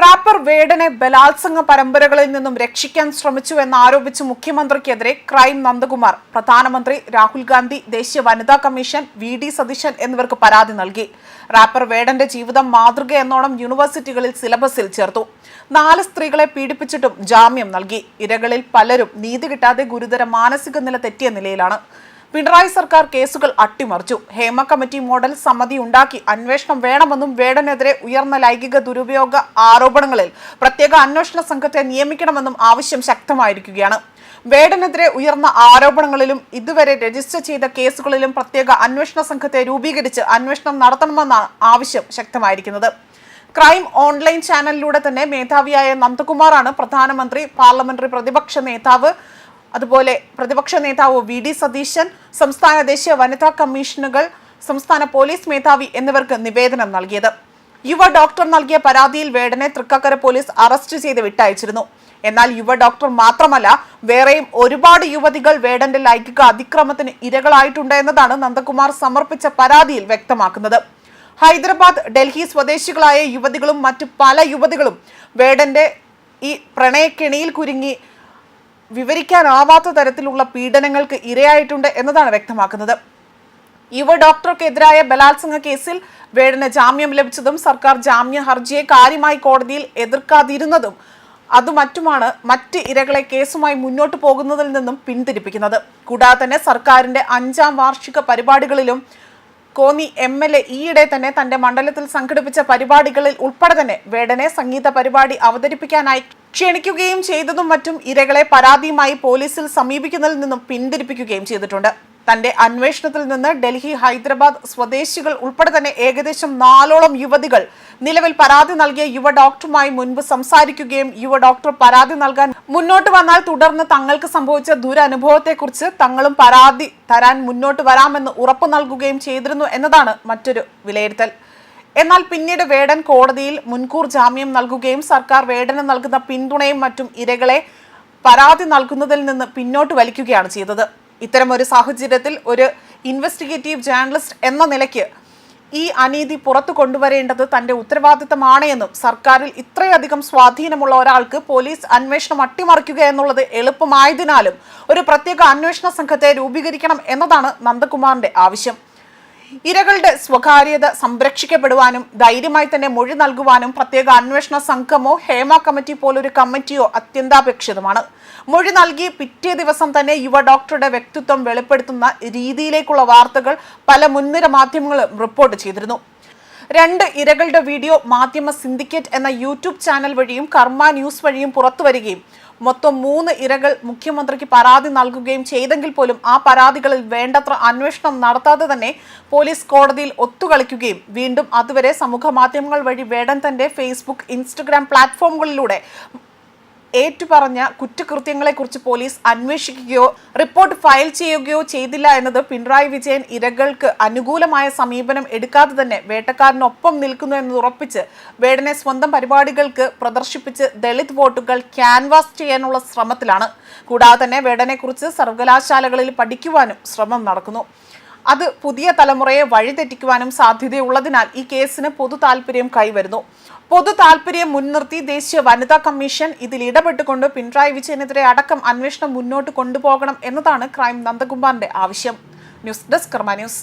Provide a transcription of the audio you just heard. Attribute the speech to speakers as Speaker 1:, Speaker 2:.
Speaker 1: Wrapper വേടനെ ബലാത്സംഗ പരമ്പരകളിൽ നിന്നും രക്ഷിക്കാൻ ശ്രമിച്ചു എന്നാരോപിച്ച് മുഖ്യമന്ത്രിക്കെതിരെ ക്രൈം നന്ദകുമാർ പ്രധാനമന്ത്രി രാഹുൽ ഗാന്ധി ദേശീയ വനിതാ കമ്മീഷൻ വി ഡി സതീശൻ എന്നിവർക്ക് പരാതി നൽകി. റാപ്പർ വേടന്റെ ജീവിതം മാതൃക എന്നോണം യൂണിവേഴ്സിറ്റികളിൽ സിലബസിൽ ചേർത്തു. നാല് സ്ത്രീകളെ പീഡിപ്പിച്ചിട്ടും ജാമ്യം നൽകി. ഇരകളിൽ പലരും നീതി കിട്ടാതെ ഗുരുതര മാനസിക നില തെറ്റിയ നിലയിലാണ്. പിണറായി സർക്കാർ കേസുകൾ അട്ടിമറിച്ചു. ഹേമ കമ്മിറ്റി മോഡൽ സമിതി ഉണ്ടാക്കി. അന്വേഷണം വേണമെന്നും വേടനെതിരെ ഉയർന്ന ലൈംഗിക ദുരുപയോഗ ആരോപണങ്ങളിൽ പ്രത്യേക അന്വേഷണ സംഘത്തെ നിയമിക്കണമെന്നും ആവശ്യം ശക്തമായിരിക്കുകയാണ്. വേടനെതിരെ ഉയർന്ന ആരോപണങ്ങളിലും ഇതുവരെ രജിസ്റ്റർ ചെയ്ത കേസുകളിലും പ്രത്യേക അന്വേഷണ സംഘത്തെ രൂപീകരിച്ച് അന്വേഷണം നടത്തണമെന്നാണ് ആവശ്യം ശക്തമായിരിക്കുന്നത്. ക്രൈം ഓൺലൈൻ ചാനലിലൂടെ തന്നെ മേധാവിയായ നന്ദകുമാറാണ് പ്രധാനമന്ത്രി പാർലമെന്ററി പ്രതിപക്ഷ നേതാവ് അതുപോലെ പ്രതിപക്ഷ നേതാവ് വി ഡി സതീശൻ സംസ്ഥാന ദേശീയ വനിതാ കമ്മീഷനുകൾ സംസ്ഥാന പോലീസ് മേധാവി എന്നിവർക്ക് നിവേദനം നൽകിയത്. യുവ ഡോക്ടർ നൽകിയ പരാതിയിൽ വേടനെ തൃക്കാക്കര പോലീസ് അറസ്റ്റ് ചെയ്ത് വിട്ടയച്ചിരുന്നു. എന്നാൽ യുവ ഡോക്ടർ മാത്രമല്ല വേറെയും ഒരുപാട് യുവതികൾ വേടന്റെ ലൈംഗിക അതിക്രമത്തിന് ഇരകളായിട്ടുണ്ട് എന്നതാണ് നന്ദകുമാർ സമർപ്പിച്ച പരാതിയിൽ വ്യക്തമാക്കുന്നത്. ഹൈദരാബാദ് ഡൽഹി സ്വദേശികളായ യുവതികളും മറ്റു പല യുവതികളും വേടന്റെ ഈ പ്രണയക്കെണിയിൽ കുരുങ്ങി വിവരിക്കാനാവാത്ത തരത്തിലുള്ള പീഡനങ്ങൾക്ക് ഇരയായിട്ടുണ്ട് എന്നതാണ് വ്യക്തമാക്കുന്നത്. യുവ ഡോക്ടർക്കെതിരായ ബലാത്സംഗ കേസിൽ വേടന് ജാമ്യം ലഭിച്ചതും സർക്കാർ ജാമ്യ ഹർജിയെ കാര്യമായി കോടതിയിൽ എതിർക്കാതിരുന്നതും അത് മറ്റുമാണ് മറ്റ് ഇരകളെ കേസുമായി മുന്നോട്ട് പോകുന്നതിൽ നിന്നും പിന്തിരിപ്പിക്കുന്നത്. കൂടാതെ തന്നെ സർക്കാരിന്റെ അഞ്ചാം വാർഷിക പരിപാടികളിലും കോന്നി എം എൽ എ ഈയിടെ തന്നെ തന്റെ മണ്ഡലത്തിൽ സംഘടിപ്പിച്ച പരിപാടികളിൽ ഉൾപ്പെടെ തന്നെ വേടനെ സംഗീത പരിപാടി അവതരിപ്പിക്കാനായി ക്ഷണിക്കുകയും ചെയ്തതും മറ്റും ഇരകളെ പരാതിയുമായി പോലീസിൽ സമീപിക്കുന്നതിൽ നിന്നും പിന്തിരിപ്പിക്കുകയും ചെയ്തിട്ടുണ്ട്. തന്റെ അന്വേഷണത്തിൽ നിന്ന് ഡൽഹി ഹൈദരാബാദ് സ്വദേശികൾ ഉൾപ്പെടെ തന്നെ ഏകദേശം നാലോളം യുവതികൾ നിലവിൽ പരാതി നൽകിയ യുവ ഡോക്ടറുമായി മുൻപ് സംസാരിക്കുകയും യുവ ഡോക്ടർ പരാതി നൽകാൻ മുന്നോട്ട് വന്നാൽ തുടർന്ന് തങ്ങൾക്ക് സംഭവിച്ച ദുരനുഭവത്തെക്കുറിച്ച് തങ്ങളും പരാതി തരാൻ മുന്നോട്ട് വരാമെന്ന് ഉറപ്പു നൽകുകയും ചെയ്തിരുന്നു എന്നതാണ് മറ്റൊരു വിലയിരുത്തൽ. എന്നാൽ പിന്നീട് വേടൻ കോടതിയിൽ മുൻകൂർ ജാമ്യം നൽകുകയും സർക്കാർ വേടന് നൽകുന്ന പിന്തുണയും മറ്റും ഇരകളെ പരാതി നൽകുന്നതിൽ നിന്ന് പിന്നോട്ട് വലിക്കുകയാണ് ചെയ്തത്. ഇത്തരം ഒരു സാഹചര്യത്തിൽ ഒരു ഇൻവെസ്റ്റിഗേറ്റീവ് ജേർണലിസ്റ്റ് എന്ന നിലയ്ക്ക് ഈ അനീതി പുറത്തു കൊണ്ടുവരേണ്ടത് തന്റെ ഉത്തരവാദിത്തമാണ് എന്നും സർക്കാരിൽ ഇത്രയധികം സ്വാധീനമുള്ള ഒരാൾക്ക് പോലീസ് അന്വേഷണം അട്ടിമറിക്കുക എന്നുള്ളത് എളുപ്പമായതിനാലും ഒരു പ്രത്യേക അന്വേഷണ സംഘത്തെ രൂപീകരിക്കണം എന്നതാണ് നന്ദകുമാറിന്റെ ആവശ്യം. ഇരകളുടെ സ്വകാര്യത സംരക്ഷിക്കപ്പെടുവാനും ധൈര്യമായി തന്നെ മൊഴി നൽകുവാനും പ്രത്യേക അന്വേഷണ സംഘമോ ഹേമ കമ്മിറ്റി പോലൊരു കമ്മിറ്റിയോ അത്യന്താപേക്ഷിതമാണ്. മൊഴി നൽകി പിറ്റേ ദിവസം തന്നെ യുവ ഡോക്ടറുടെ വ്യക്തിത്വം വെളിപ്പെടുത്തുന്ന രീതിയിലേക്കുള്ള വാർത്തകൾ പല മുൻനിര മാധ്യമങ്ങളും റിപ്പോർട്ട് ചെയ്തിരുന്നു. രണ്ട് ഇരകളുടെ വീഡിയോ മാധ്യമ സിൻഡിക്കേറ്റ് എന്ന യൂട്യൂബ് ചാനൽ വഴിയും കർമ്മ ന്യൂസ് വഴിയും പുറത്തുവരികയും മൊത്തം മൂന്ന് ഇരകൾ മുഖ്യമന്ത്രിക്ക് പരാതി നൽകുകയും ചെയ്തെങ്കിൽ പോലും ആ പരാതികളിൽ വേണ്ടത്ര അന്വേഷണം നടത്താതെ തന്നെ പോലീസ് കോടതിയിൽ ഒത്തുകളിക്കുകയും വീണ്ടും അതുവരെ സമൂഹ മാധ്യമങ്ങൾ വഴി വേടൻ തന്റെ ഫേസ്ബുക്ക് ഇൻസ്റ്റഗ്രാം പ്ലാറ്റ്ഫോമുകളിലൂടെ ഏറ്റുപറഞ്ഞ കുറ്റകൃത്യങ്ങളെക്കുറിച്ച് പോലീസ് അന്വേഷിക്കുകയോ റിപ്പോർട്ട് ഫയൽ ചെയ്യുകയോ ചെയ്തില്ല എന്നത് പിണറായി വിജയൻ ഇരകൾക്ക് അനുകൂലമായ സമീപനം എടുക്കാതെ തന്നെ വേട്ടക്കാരനൊപ്പം നിൽക്കുന്നു എന്ന് ഉറപ്പിച്ച് വേടനെ സ്വന്തം പരിപാടികൾക്ക് പ്രദർശിപ്പിച്ച് ദളിത് വോട്ടുകൾ ക്യാൻവാസ് ചെയ്യാനുള്ള ശ്രമത്തിലാണ്. കൂടാതെ തന്നെ വേടനെക്കുറിച്ച് സർവകലാശാലകളിൽ പഠിക്കുവാനും ശ്രമം നടക്കുന്നു. അത് പുതിയ തലമുറയെ വഴിതെറ്റിക്കുവാനും സാധ്യതയുള്ളതിനാൽ ഈ കേസിന് പൊതു താല്പര്യം കൈവരുന്നു. പൊതു താല്പര്യം മുൻനിർത്തി ദേശീയ വനിതാ കമ്മീഷൻ ഇതിൽ ഇടപെട്ടുകൊണ്ട് പിണറായി വിജയനെതിരെ അടക്കം അന്വേഷണം മുന്നോട്ട് കൊണ്ടുപോകണം എന്നതാണ് ക്രൈം നന്ദകുമാറിന്റെ ആവശ്യം. News desk Karma news.